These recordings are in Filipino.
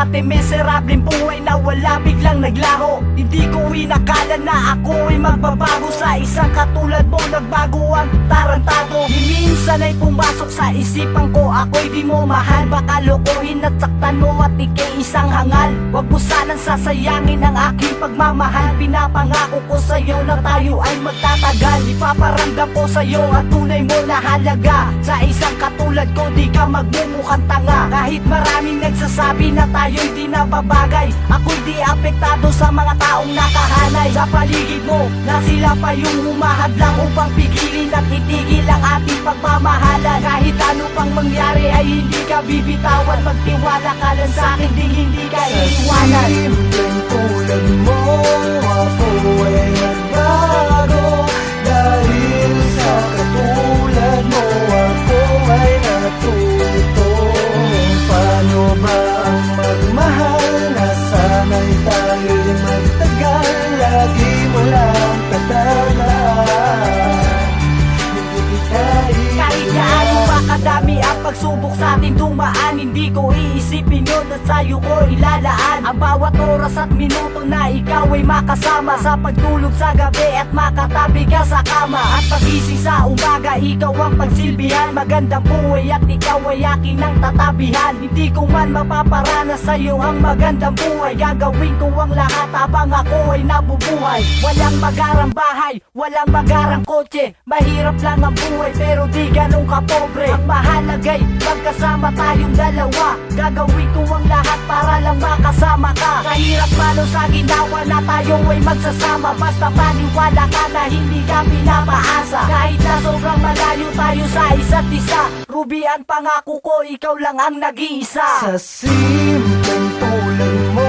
dati miserableng buhay na wala biglang naglaho. Hindi ko inakala na ako ay magbabago Sa isang katulad mo nagbago ang tarantado. Minsan ay pumasok sa isipan ko Ako'y di mo mahal. Baka lokohin at saktan mo at ikay isang hangal. Huwag mo sanang sasayangin ang aking pagmamahal. Pinapangako ko sa'yo na tayo ay magtatagal. Ipaparamdam ko sa'yo at tunay mo na halaga. Sa isang katulad ko di ka magmumukhang tanga. Kahit maraming nagsasabi na tayo'y di nababagay Ako'y di apektado sa mga taong nakahanay. Sa paligid mo na sila pa yung humahadlang Upang pigilin at itigil ang ating pagmamahalan. Kahit ano pang mangyari ay hindi ka bibitawan. Magtiwala ka lang sa akin di hindi ka iiwanan Simpleng pagsubok sa ating dumaan. Hindi ko iisipin yun at sa'yo ko ilalaan. Ang bawat oras at minuto na ikaw ay makasama Sa pagtulog sa gabi at makatabi ka sa kama. At pagising sa umaga ikaw ang pagsilbihan. Magandang buhay at ikaw ay akin ang tatabihan. Hindi ko man mapaparanas sa'yo ang magandang buhay. Gagawin ko ang lahat habang ako ay nabubuhay. Walang magarang bahay, walang magarang kotse. Mahirap lang ang buhay pero di ganun kapobre Ang mahalagay, magkasama tayong dalawa. Gagawin ko ang lahat para lang makasama ka. Kahirap man o sa ginawa na tayo ay magsasama. Basta paniwala ka na hindi ka pinapaasa. Kahit na sobrang malayo tayo sa isa't isa. Ruby ang pangako ko, ikaw lang ang nag-iisa. Sa simpleng tulad mo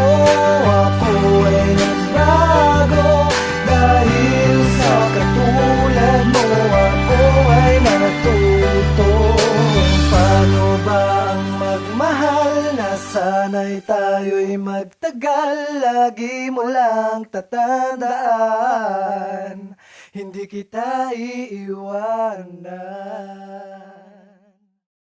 tayo'y magtagal, lagi mo lang tatandaan, hindi kita iiwanan.